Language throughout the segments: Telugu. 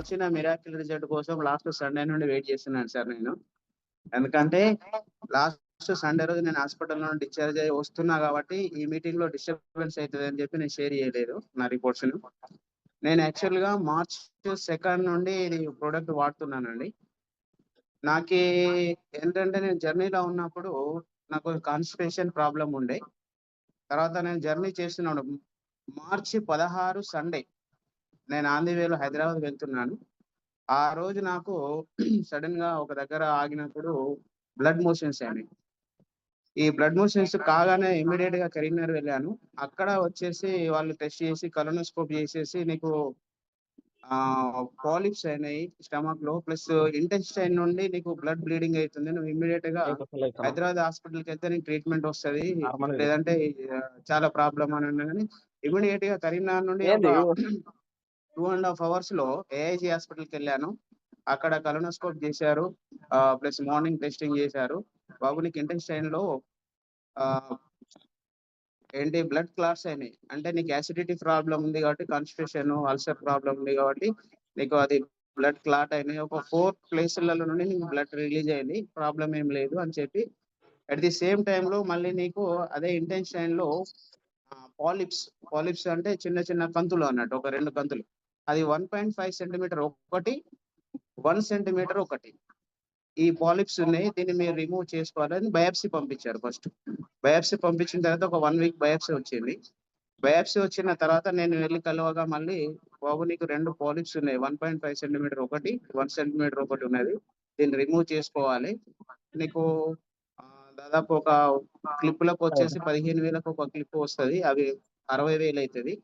వచ్చిన మిరాకిల్ రిజల్ట్ కోసం లాస్ట్ సండే నుండి వెయిట్ చేస్తున్నాను సార్ నేను. ఎందుకంటే లాస్ట్ సండే రోజు నేను హాస్పిటల్ నుండి డిశ్చార్జ్ అయ్యి వస్తున్నా కాబట్టి ఈ మీటింగ్లో డిస్టర్బెన్స్ అవుతుంది అని చెప్పి నేను షేర్ చేయలేదు నా రిపోర్ట్స్ నేను యాక్చువల్గా మార్చ్ సెకండ్ నుండి ఇది ప్రోడక్ట్ వాడుతున్నానండి. నాకు ఏంటంటే నేను జర్నీలో ఉన్నప్పుడు నాకు కాన్స్టిపేషన్ ప్రాబ్లం ఉండే. తర్వాత నేను జర్నీ చేస్తున్నాను. మార్చి పదహారు సండే నేను ఆంధ్రవేలో హైదరాబాద్ వెళ్తున్నాను. ఆ రోజు నాకు సడన్గా ఒక దగ్గర ఆగినప్పుడు బ్లడ్ మోషన్స్ అయినాయి ఈ బ్లడ్ మోషన్స్ కాగానే ఇమీడియట్గా కరీంనగర్ వెళ్ళాను. అక్కడ వచ్చేసి వాళ్ళు టెస్ట్ చేసి కరోనోస్కోప్ చేసేసి నీకు ఆ పాలిప్స్ అయినాయి స్టమక్లో. ప్లస్ ఇంటెస్టైన్ నుండి నీకు బ్లడ్ బ్లీడింగ్ అవుతుంది. నువ్వు ఇమీడియట్గా హైదరాబాద్ హాస్పిటల్కి వెళ్తే నీకు ట్రీట్మెంట్ వస్తది లేదంటే చాలా ప్రాబ్లం అని అన్నా కానీ ఇమీడియట్గా కరీంనగర్ నుండి టూ అండ్ హాఫ్ అవర్స్లో ఏఐజీ హాస్పిటల్కి వెళ్ళాను. అక్కడ కలోనోస్కోప్ చేశారు. ప్లస్ మార్నింగ్ టెస్టింగ్ చేశారు. బాబునికి ఇంటెస్టైన్లో ఏంటి బ్లడ్ క్లాట్స్ అయినాయి. అంటే నీకు యాసిడిటీ ప్రాబ్లం ఉంది కాబట్టి కాన్స్టిట్యూషన్ అల్సర్ ప్రాబ్లం ఉంది కాబట్టి నీకు అది బ్లడ్ క్లాట్ అయినాయి. ఒక ఫోర్ ప్లేసులలో నుండి నీకు బ్లడ్ రిలీజ్ అయింది. ప్రాబ్లం ఏం లేదు అని చెప్పి అట్ ది సేమ్లో మళ్ళీ నీకు అదే ఇంటెన్షన్లో పాలిప్స్ పాలిప్స్ అంటే చిన్న చిన్న కంతులు అన్నట్టు ఒక రెండు కంతులు. అది వన్ పాయింట్ ఫైవ్ సెంటీమీటర్ ఒకటి వన్ సెంటీమీటర్ ఒకటి. ఈ పాలిప్స్ ఉన్నాయి దీన్ని మీరు రిమూవ్ చేసుకోవాలని బయాప్సీ పంపించారు ఫస్ట్ బయాప్సీ పంపించిన తర్వాత ఒక వన్ వీక్ బయాప్సీ వచ్చింది. బయాప్సీ వచ్చిన తర్వాత నేను వెళ్ళి కలవగా మళ్ళీ బాబు నీకు రెండు పాలిప్స్ ఉన్నాయి. వన్ పాయింట్ ఫైవ్ సెంటీమీటర్ ఒకటి వన్ సెంటీమీటర్ ఒకటి ఉన్నది. దీన్ని రిమూవ్ చేసుకోవాలి. నీకు దాదాపు ఒక క్లిప్లకు వచ్చేసి పదిహేను వేలకు ఒక క్లిప్ వస్తుంది. అవి అరవై వేలు అవుతుంది.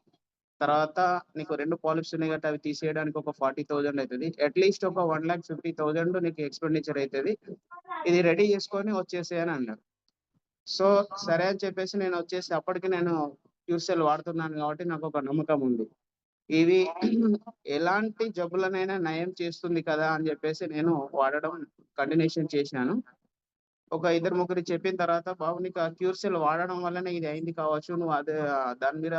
తర్వాత నీకు రెండు పాలిప్స్ ఉన్నాయి కాబట్టి అవి తీసేయడానికి ఒక ఫార్టీ థౌజండ్ అవుతుంది. అట్లీస్ట్ ఒక వన్ లాక్ ఫిఫ్టీ థౌజండ్ నీకు ఎక్స్పెండిచర్ అవుతుంది. ఇది రెడీ చేసుకొని వచ్చేసే అని అన్నారు. సో సరే అని చెప్పేసి నేను వచ్చేసి అప్పటికి నేను క్యూసెల్ వాడుతున్నాను కాబట్టి నాకు ఒక నమ్మకం ఉంది. ఇవి ఎలాంటి జబ్బులనైనా నయం చేస్తుంది కదా అని చెప్పేసి నేను వాడడం కంటిన్యూషన్ చేశాను. ఒక ఇద్దరు ముగ్గురు చెప్పిన తర్వాత బాబు నీకు ఆ క్యూర్సెల్ వాడడం వల్లనే ఇది అయింది కావచ్చు. నువ్వు అదే దాని మీద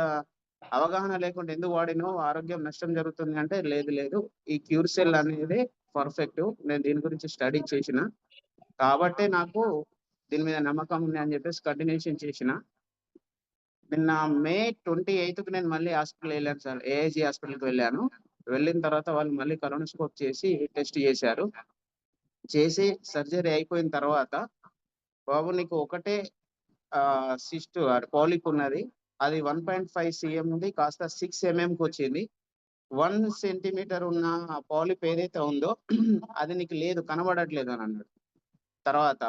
అవగాహన లేకుండా ఎందుకు వాడినో ఆరోగ్యం నష్టం జరుగుతుంది అంటే లేదు లేదు. ఈ క్యూర్సెల్ అనేది పర్ఫెక్ట్. నేను దీని గురించి స్టడీ చేసిన. కాబట్టే నాకు దీని మీద నమ్మకం ఉంది అని చెప్పేసి కంటిన్యూషన్ చేసిన. నిన్న మే ట్వంటీ కి నేను మళ్ళీ హాస్పిటల్ వెళ్ళాను సార్. ఏఐజీ హాస్పిటల్కి వెళ్ళాను. వెళ్ళిన తర్వాత వాళ్ళు మళ్ళీ కరోనోస్కోప్ చేసి టెస్ట్ చేశారు. చేసి సర్జరీ అయిపోయిన తర్వాత బాబు నీకు ఒకటే సిస్ట్ పాలిప్ ఉన్నది. అది వన్ పాయింట్ ఫైవ్ సిఎం ఉంది కాస్త సిక్స్ ఎంఎంకి mm వచ్చింది. వన్ సెంటీమీటర్ ఉన్న పాలిప్ ఏదైతే ఉందో అది నీకు లేదు కనబడట్లేదు అని అన్నాడు. తర్వాత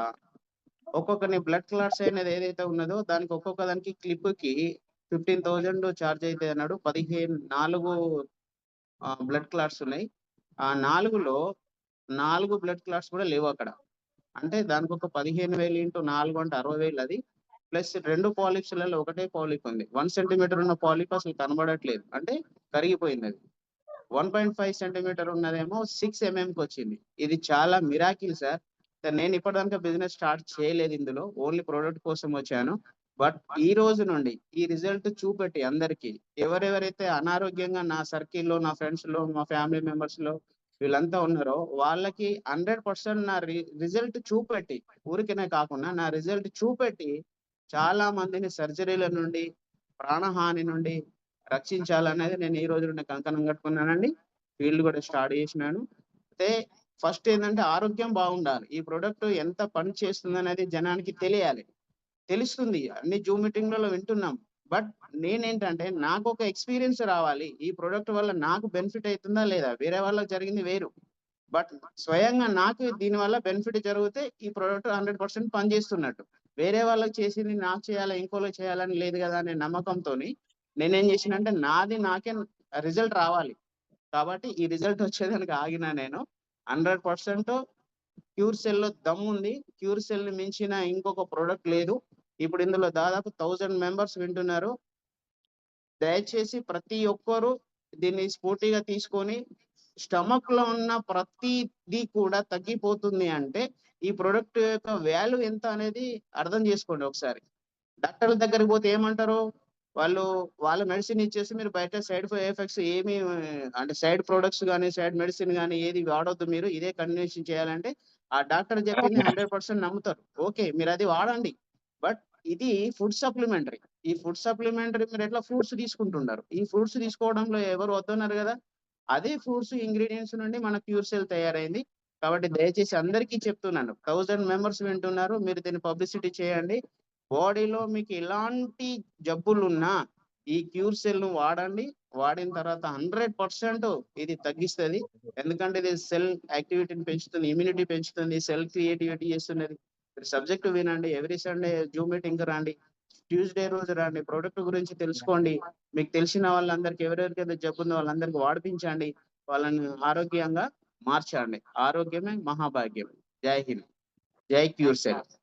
ఒక్కొక్కని బ్లడ్ క్లాట్స్ అనేది ఏదైతే ఉన్నదో దానికి ఒక్కొక్క దానికి క్లిప్కి ఫిఫ్టీన్ థౌజండ్ ఛార్జ్ అయితే అన్నాడు. పదిహేను నాలుగు బ్లడ్ క్లాట్స్ ఉన్నాయి. ఆ నాలుగులో నాలుగు బ్లడ్ క్లాట్స్ కూడా లేవు అక్కడ. అంటే దానికి ఒక పదిహేను వేలు ఇంటూ నాలుగు అంటే అరవై వేలు అది. ప్లస్ రెండు పాలిప్స్లలో ఒకటే పాలిప్ ఉంది. వన్ సెంటీమీటర్ ఉన్న పాలిప్ అసలు కనబడట్లేదు. అంటే కరిగిపోయింది అది. వన్ పాయింట్ ఫైవ్ సెంటీమీటర్ ఉన్నదేమో సిక్స్ ఎంఎంకి వచ్చింది. ఇది చాలా మిరాకిల్ సార్ నేను ఇప్పటిదాకా బిజినెస్ స్టార్ట్ చేయలేదు ఇందులో. ఓన్లీ ప్రోడక్ట్ కోసం వచ్చాను. బట్ ఈ రోజు నుండి ఈ రిజల్ట్ చూపెట్టి అందరికి ఎవరెవరైతే అనారోగ్యంగా నా సర్కిల్లో నా ఫ్రెండ్స్లో మా ఫ్యామిలీ మెంబర్స్లో వీళ్ళంతా ఉన్నారో వాళ్ళకి హండ్రెడ్ పర్సెంట్ నా రిజల్ట్ చూపెట్టి ఊరికనే కాకుండా నా రిజల్ట్ చూపెట్టి చాలా మందిని సర్జరీల నుండి ప్రాణహాని నుండి రక్షించాలనేది నేను ఈ రోజు నుండి కంకణం కట్టుకున్నానండి. ఫీల్డ్ కూడా స్టార్ట్ చేసినాను. అయితే ఫస్ట్ ఏంటంటే ఆరోగ్యం బాగుండాలి. ఈ ప్రోడక్ట్ ఎంత పని చేస్తుంది అనేది జనానికి తెలియాలి. తెలుస్తుంది. అన్ని జూమ్ మీటింగ్లలో వింటున్నాం. బట్ నేనేంటంటే నాకు ఒక ఎక్స్పీరియన్స్ రావాలి. ఈ ప్రోడక్ట్ వల్ల నాకు బెనిఫిట్ అవుతుందా లేదా? వేరే వాళ్ళకి జరిగింది వేరు. బట్ స్వయంగా నాకు దీని వల్ల బెనిఫిట్ జరిగితే ఈ ప్రోడక్ట్ హండ్రెడ్ పర్సెంట్ పనిచేస్తున్నట్టు. వేరే వాళ్ళకి చేసింది నాకు చేయాలా ఇంకోలో చేయాలని లేదు కదా అనే నమ్మకంతో నేనేం చేసిన అంటే నాది నాకే రిజల్ట్ రావాలి. కాబట్టి ఈ రిజల్ట్ వచ్చేదానికి ఆగిన నేను హండ్రెడ్ పర్సెంట్ క్యూర్ సెల్లో దమ్ ఉంది. క్యూర్ సెల్ని మించిన ఇంకొక ప్రోడక్ట్ లేదు. ఇప్పుడు ఇందులో దాదాపు థౌజండ్ మెంబర్స్ వింటున్నారు. దయచేసి ప్రతి ఒక్కరు దీన్ని స్ఫూర్తిగా తీసుకొని స్టమక్లో ఉన్న ప్రతిదీ కూడా తగ్గిపోతుంది అంటే ఈ ప్రొడక్ట్ యొక్క వాల్యూ ఎంత అనేది అర్థం చేసుకోండి ఒకసారి. డాక్టర్ల దగ్గరికి పోతే ఏమంటారు? వాళ్ళు వాళ్ళ మెడిసిన్ ఇచ్చేసి మీరు బయట సైడ్ ఎఫెక్ట్స్ ఏమి అంటే సైడ్ ప్రొడక్ట్స్ కానీ సైడ్ మెడిసిన్ కానీ ఏది వాడొద్దు మీరు ఇదే కంటిన్యూషన్ చేయాలంటే ఆ డాక్టర్ చెప్పింది హండ్రెడ్ పర్సెంట్ నమ్ముతారు. ఓకే మీరు అది వాడండి. బట్ ఇది ఫుడ్ సప్లిమెంటరీ. ఈ ఫుడ్ సప్లిమెంటరీ మీరు ఎట్లా ఫ్రూట్స్ తీసుకుంటున్నారు? ఈ ఫ్రూట్స్ తీసుకోవడంలో ఎవరు వద్దన్నారు కదా? అదే ఫ్రూట్స్ ఇంగ్రీడియంట్స్ నుండి మన క్యూర్ సెల్ తయారైంది. కాబట్టి దయచేసి అందరికీ చెప్తున్నాను. థౌజండ్ మెంబర్స్ వింటున్నారు. మీరు దీన్ని పబ్లిసిటీ చేయండి. బాడీలో మీకు ఎలాంటి జబ్బులు ఉన్నా ఈ క్యూర్ సెల్ను వాడండి. వాడిన తర్వాత హండ్రెడ్ పర్సెంట్ ఇది తగ్గిస్తుంది. ఎందుకంటే ఇది సెల్ యాక్టివిటీని పెంచుతుంది ఇమ్యూనిటీ పెంచుతుంది సెల్ క్రియేటివిటీ చేస్తున్నది. సబ్జెక్ట్ వినండి. ఎవ్రీ సండే జూమ్ మీటింగ్ రండి. ట్యూస్డే రోజు రండి. ప్రోడక్ట్ గురించి తెలుసుకోండి. మీకు తెలిసిన వాళ్ళందరికీ ఎవరెవరికైతే జబ్బు ఉందో వాళ్ళందరికీ వాడిపించండి. వాళ్ళని ఆరోగ్యంగా మార్చండి. ఆరోగ్యమే మహాభాగ్యం. జై హింద్. జై క్యూర్ సెల్